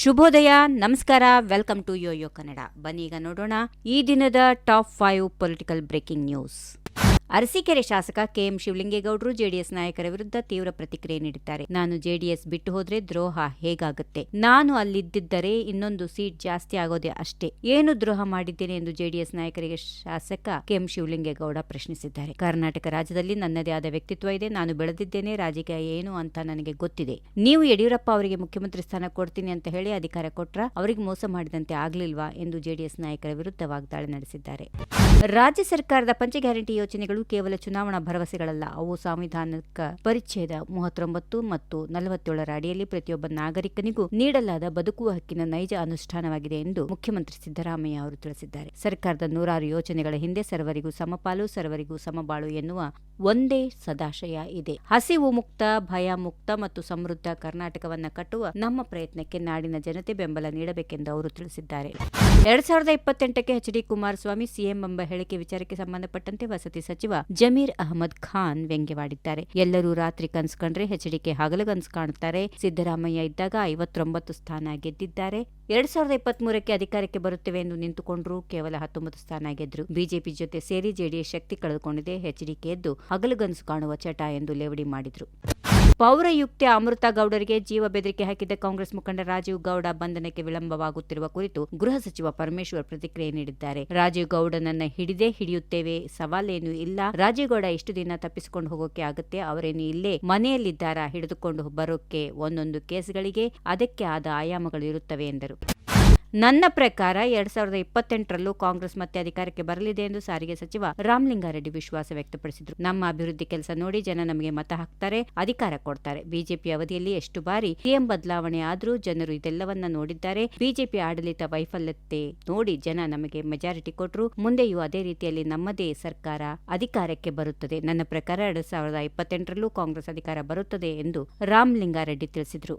ಶುಭೋದಯ, ನಮಸ್ಕಾರ, welcome to Yoyo Kannada. ಬನ್ನಿ ಈಗ ನೋಡೋಣ ಈ ದಿನದ top five political breaking news. Arsikere ಶಾಸಕ ಕೆಎಂ ಶಿವಲಿಂಗೇಗೌಡರು ಜೆಡಿಎಸ್ ನಾಯಕರ ವಿರುದ್ಧ ತೀವ್ರ ಪ್ರತಿಕ್ರಿಯೆ ನೀಡಿದ್ದಾರೆ. ನಾನು ಜೆಡಿಎಸ್ ಬಿಟ್ಟು ಹೋದ್ರೆ ದ್ರೋಹ ಹೇಗಾಗುತ್ತೆ? ನಾನು ಅಲ್ಲಿದ್ದಿದ್ದರೆ ಇನ್ನೊಂದು ಸೀಟ್ ಜಾಸ್ತಿ ಆಗೋದೇ ಅಷ್ಟೇ. ಏನು ದ್ರೋಹ ಮಾಡಿದ್ದೇನೆ ಎಂದು ಜೆಡಿಎಸ್ ನಾಯಕರಿಗೆ ಶಾಸಕ ಕೆಎಂ ಶಿವಲಿಂಗೇಗೌಡ ಪ್ರಶ್ನಿಸಿದ್ದಾರೆ. ಕರ್ನಾಟಕ ರಾಜ್ಯದಲ್ಲಿ ನನ್ನದೇ ಆದ ವ್ಯಕ್ತಿತ್ವ ಇದೆ. ನಾನು ಬೆಳೆದಿದ್ದೇನೆ. ರಾಜಕೀಯ ಏನು ಅಂತ ನನಗೆ ಗೊತ್ತಿದೆ. ನೀವು ಯಡಿಯೂರಪ್ಪ ಅವರಿಗೆ ಮುಖ್ಯಮಂತ್ರಿ ಸ್ಥಾನ ಕೊಡ್ತೀನಿ ಅಂತ ಹೇಳಿ ಅಧಿಕಾರ ಕೊಟ್ರ ಅವರಿಗೆ ಮೋಸ ಮಾಡಿದಂತೆ ಆಗ್ಲಿಲ್ವಾ ಎಂದು ಜೆಡಿಎಸ್ ನಾಯಕರ ವಿರುದ್ಧ ವಾಗ್ದಾಳಿ ನಡೆಸಿದ್ದಾರೆ. ರಾಜ್ಯ ಸರ್ಕಾರದ ಪಂಚ ಗ್ಯಾರಂಟಿ ಯೋಜನೆಗಳು ಕೇವಲ ಚುನಾವಣಾ ಭರವಸೆಗಳಲ್ಲ, ಅವು ಸಾಂವಿಧಾನಿಕ ಪರಿಚ್ಛೇದ ಮೂವತ್ತೊಂಬತ್ತು ಮತ್ತು ನಲವತ್ತೇಳರ ಅಡಿಯಲ್ಲಿ ಪ್ರತಿಯೊಬ್ಬ ನಾಗರಿಕನಿಗೂ ನೀಡಲಾದ ಬದುಕುವ ಹಕ್ಕಿನ ನೈಜ ಅನುಷ್ಠಾನವಾಗಿದೆ ಎಂದು ಮುಖ್ಯಮಂತ್ರಿ ಸಿದ್ದರಾಮಯ್ಯ ಅವರು ತಿಳಿಸಿದ್ದಾರೆ. ಸರ್ಕಾರದ ನೂರಾರು ಯೋಜನೆಗಳ ಹಿಂದೆ ಸರ್ವರಿಗೂ ಸಮಪಾಲು, ಸರ್ವರಿಗೂ ಸಮಬಾಳು ಎನ್ನುವ ಒಂದೇ ಸದಾಶಯ ಇದೆ. ಹಸಿವು ಮುಕ್ತ, ಭಯ ಮುಕ್ತ ಮತ್ತು ಸಮೃದ್ಧ ಕರ್ನಾಟಕವನ್ನ ಕಟ್ಟುವ ನಮ್ಮ ಪ್ರಯತ್ನಕ್ಕೆ ನಾಡಿನ ಜನತೆ ಬೆಂಬಲ ನೀಡಬೇಕೆಂದು ಅವರು ತಿಳಿಸಿದ್ದಾರೆ. ಎರಡ್ ಸಾವಿರದ ಇಪ್ಪತ್ತೆಂಟಕ್ಕೆ ಎಚ್ ಡಿ ಕುಮಾರಸ್ವಾಮಿ ಸಿಎಂ ಹೇಳಿಕೆ ವಿಚಾರಕ್ಕೆ ಸಂಬಂಧಪಟ್ಟಂತೆ ವಸತಿ ಸಚಿವ ಜಮೀರ್ ಅಹಮದ್ ಖಾನ್ ವ್ಯಂಗ್ಯವಾಡಿದ್ದಾರೆ. ಎಲ್ಲರೂ ರಾತ್ರಿ ಕನಸು ಕಂಡ್ರೆ ಎಚ್ಡಿಕೆ ಹಗಲು ಕನಸು ಕಾಣುತ್ತಾರೆ. ಸಿದ್ದರಾಮಯ್ಯ ಇದ್ದಾಗ ಐವತ್ತೊಂಬತ್ತು ಸ್ಥಾನ ಗೆದ್ದಿದ್ದಾರೆ. ಎರಡ್ ಸಾವಿರದ ಇಪ್ಪತ್ತ್ ಮೂರಕ್ಕೆ ಅಧಿಕಾರಕ್ಕೆ ಬರುತ್ತೇವೆ ಎಂದು ನಿಂತುಕೊಂಡ್ರು ಕೇವಲ ಹತ್ತೊಂಬತ್ತು ಸ್ಥಾನ ಗೆದ್ರು. ಬಿಜೆಪಿ ಜೊತೆ ಸೇರಿ ಜೆಡಿಎಸ್ ಶಕ್ತಿ ಕಳೆದುಕೊಂಡಿದೆ. ಎಚ್ಡಿಕೆ ಎದ್ದು ಹಗಲುಗನಸು ಕಾಣುವ ಚಟ ಎಂದು ಲೇವಡಿ ಮಾಡಿದ್ರು. ಪೌರಯುಕ್ತೆ ಅಮೃತ ಗೌಡರಿಗೆ ಜೀವ ಬೆದರಿಕೆ ಹಾಕಿದ್ದ ಕಾಂಗ್ರೆಸ್ ಮುಖಂಡ ರಾಜೀವ್ ಗೌಡ ಬಂಧನಕ್ಕೆ ವಿಳಂಬವಾಗುತ್ತಿರುವ ಕುರಿತು ಗೃಹ ಸಚಿವ ಪರಮೇಶ್ವರ್ ಪ್ರತಿಕ್ರಿಯೆ ನೀಡಿದ್ದಾರೆ. ರಾಜೀವ್ ಗೌಡನನ್ನ ಹಿಡಿದೇ ಹಿಡಿಯುತ್ತೇವೆ, ಸವಾಲೇನು ಇಲ್ಲ. ರಾಜೀವ್ ಗೌಡ ಇಷ್ಟು ದಿನ ತಪ್ಪಿಸಿಕೊಂಡು ಹೋಗೋಕೆ ಆಗುತ್ತೆ, ಅವರೇನು ಇಲ್ಲೇ ಮನೆಯಲ್ಲಿದ್ದಾರಾ ಹಿಡಿದುಕೊಂಡು ಬರೋಕೆ ಒಂದೊಂದು ಕೇಸ್ಗಳಿಗೆ ಅದಕ್ಕೆ ಆದ ಆಯಾಮಗಳು ಇರುತ್ತವೆ ಎಂದರು. ನನ್ನ ಪ್ರಕಾರ ಎರಡ್ ಸಾವಿರದ ಇಪ್ಪತ್ತೆಂಟರಲ್ಲೂ ಕಾಂಗ್ರೆಸ್ ಮತ್ತೆ ಅಧಿಕಾರಕ್ಕೆ ಬರಲಿದೆ ಎಂದು ಸಾರಿಗೆ ಸಚಿವ ರಾಮಲಿಂಗಾರೆಡ್ಡಿ ವಿಶ್ವಾಸ ವ್ಯಕ್ತಪಡಿಸಿದರು. ನಮ್ಮ ಅಭಿವೃದ್ಧಿ ಕೆಲಸ ನೋಡಿ ಜನ ನಮಗೆ ಮತ ಹಾಕ್ತಾರೆ, ಅಧಿಕಾರ ಕೊಡ್ತಾರೆ. ಬಿಜೆಪಿ ಅವಧಿಯಲ್ಲಿ ಎಷ್ಟು ಬಾರಿ ಸಿಎಂ ಬದಲಾವಣೆ ಆದರೂ ಜನರು ಇದೆಲ್ಲವನ್ನ ನೋಡಿದ್ದಾರೆ. ಬಿಜೆಪಿ ಆಡಳಿತ ವೈಫಲ್ಯತೆ ನೋಡಿ ಜನ ನಮಗೆ ಮೆಜಾರಿಟಿ ಕೊಟ್ಟರು ಮುಂದೆಯೂ ಅದೇ ರೀತಿಯಲ್ಲಿ ನಮ್ಮದೇ ಸರ್ಕಾರ ಅಧಿಕಾರಕ್ಕೆ ಬರುತ್ತದೆ. ನನ್ನ ಪ್ರಕಾರ ಎರಡ್ ಸಾವಿರದ ಇಪ್ಪತ್ತೆಂಟರಲ್ಲೂ ಕಾಂಗ್ರೆಸ್ ಅಧಿಕಾರ ಬರುತ್ತದೆ ಎಂದು ರಾಮಲಿಂಗಾರೆಡ್ಡಿ ತಿಳಿಸಿದರು.